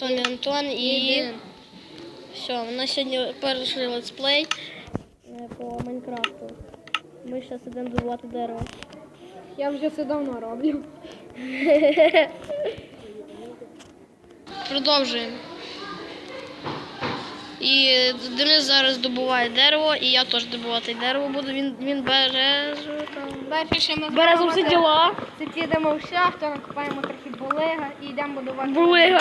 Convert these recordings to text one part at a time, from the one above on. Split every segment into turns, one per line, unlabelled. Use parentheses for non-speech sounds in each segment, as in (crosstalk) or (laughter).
Вами Антон і все, у нас сьогодні перший летсплей е, по Майнкрафту. Ми зараз йдемо добувати дерево.
Я вже це давно роблю.
Продовжуємо. І Денис зараз добуває дерево, і я теж добувати дерево буду. Він, він бере. Там... Бере
зробимо,
всі діла.
Це підемо в шахту, накопаємо трохи булига і йдемо будувати.
Булига.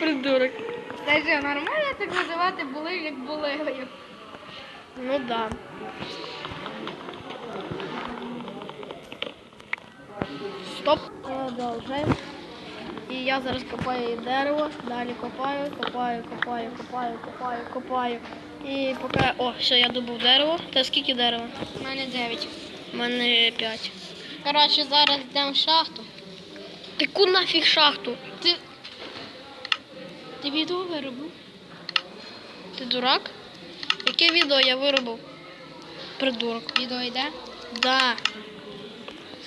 Придурок.
Та що, нормально так називати булиг, як булигою?
Ну да. Стоп. Продовжуємо. І я зараз копаю дерево, далі копаю, копаю, копаю, копаю, копаю, копаю. І поки. О, все, я добув дерево. Та скільки дерева?
У мене 9.
У мене 5.
Коротше, зараз йдемо в шахту.
Таку нафіг шахту.
Ти. Відео виробив?
Ти дурак? Яке відео я виробив? Придурок.
Відео йде?
Да.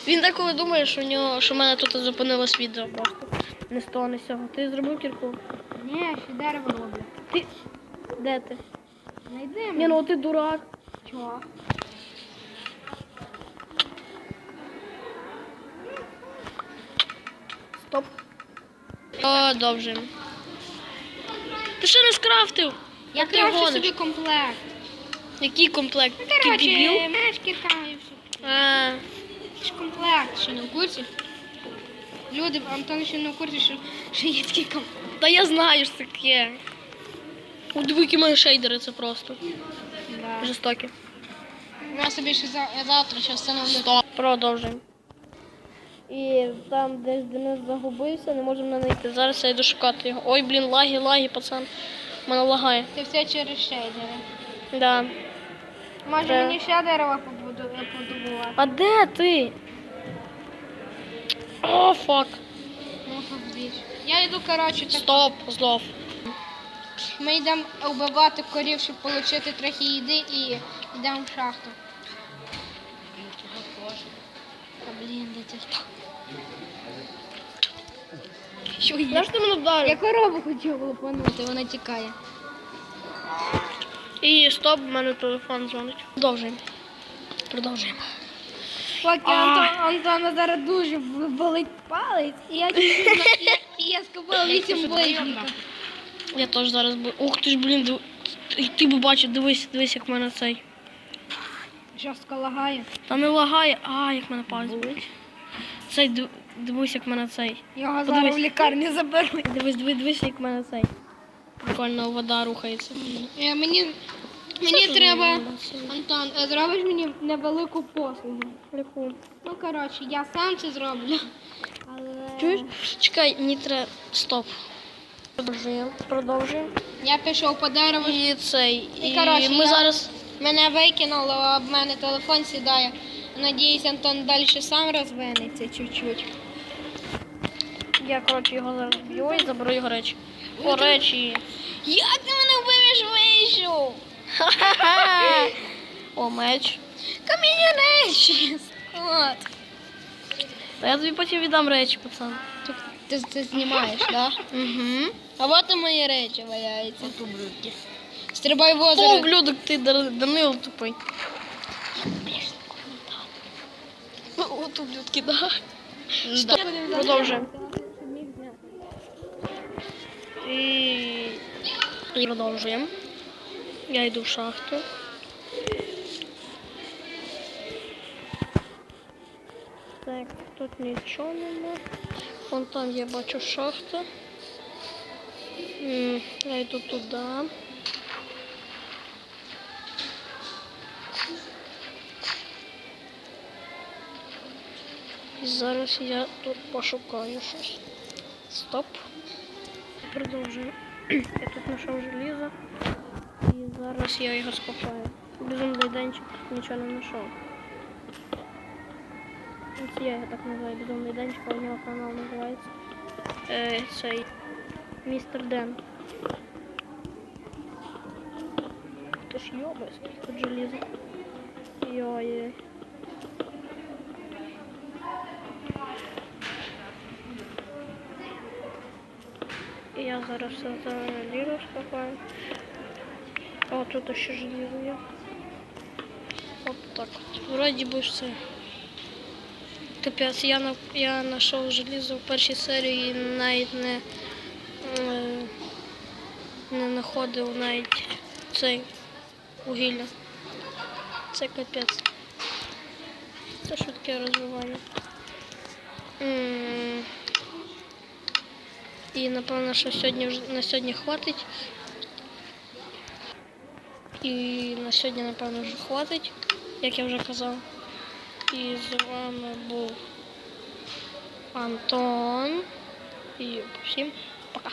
Він деколи думає, що у нього, що в мене тут зупинилось відео просто. Не з того, не з цього. Ти зробив кірку?
Ні, ще дерево роблю.
Ти. Де ти?
Найди
Ні, ну ти дурак.
Чого?
Стоп. Продовжуємо. Ти ще не скрафтив?
Я
ти
краще
гониш?
собі комплект.
Який комплект? Ти
Коротше,
дебіл?
меч, кірка і все.
А,
Це ж комплект, що не в курсі. Люди, Антон ще не в курсі, що, що є такий комплект.
та я знаю, що таке. У які мене шейдери, це просто.
Да.
Жорстокі.
Я собі ще за, я завтра ще встановлю.
Продовжуємо. І там десь Денис загубився, не можемо знайти. Зараз я йду шукати його. Ой, блін, лаги, лаги, пацан. Мене лагає.
Це все через шейдери.
Да.
Може
Це-
мені ще дерева побуду- побудувати?
А де ти? О, фак.
Ну. Я йду, коротше, так.
Стоп, знов.
Ми йдемо вбивати корів, щоб отримати трохи їди і йдемо в шахту. Блін, де це хто? Що є?
ти мене вдарив?
Я корову хотів лупанути, вона тікає.
І стоп, в мене телефон дзвонить. Продовжуємо. Продовжуємо.
Поки Антон, Антона зараз дуже болить палець, і я (laughs) і я, я скупила вісім ближника.
Я теж зараз буду. Ух ти ж, блін, див... Ти б бачив, дивись, дивись, як в мене цей.
Жорстко лагає.
Та не лагає, а як мене палець болить. Цей дивись, як мене цей.
Його
Подивись.
зараз в лікарню заберуть.
Дивись, дивись, дивись, як мене цей. Прикольно вода рухається.
Е, Мені, мені треба, Антон, е, зробиш мені невелику послугу.
Яку?
Ну, коротше, я сам це зроблю. Але
Чуєш? Чекай, мені треба. Стоп. Продовжуємо. Продовжуємо.
я пішов по дереву.
І цей.
І,
І
коротше,
ми
я-
зараз.
Мене викинуло, а в мене телефон сідає. Надіюсь, Антон далі сам розвинеться чуть-чуть.
Я, коротше, його зараз б'ю і заберу його речі. О, речі.
Як ти мене вбивеш вийшов?
О, меч.
Каміння речі. От.
Та я тобі потім віддам речі, пацан.
Ти це знімаєш, так? Да?
Угу.
А от і мої речі валяються. Стрибай в
О,
озеро.
ублюдок, ти Дар- Данил тупий. От ублюдки, да. Стоп, продовжуємо. І... і продовжуємо. Я йду в шахту. Так, тут нічого нема. Вон там я бачу шахта. М, Я йду туди. І зараз я тут пошукаю щось. Стоп. Продовжую. Я тут знайшов желізо. І зараз я його скопаю. Безумний денчик нічого не знайшов. Ось я його так називаю безумний денчик, у нього канал називається. Е, цей містер Ден. Ти ж скільки тут желіза. Зараз все залізу скопаю. О, тут ще желізо є. От так. Вроді би все. Капець, я, я знайшов желізо в першій серії і навіть не, е, не знаходив навіть цей вугілля. Це капець. Це швидке розвивання. І напевно, що сьогодні вже на сьогодні хватить. І на сьогодні, напевно, вже хватить, як я вже казав. І з вами був Антон. І всім пока.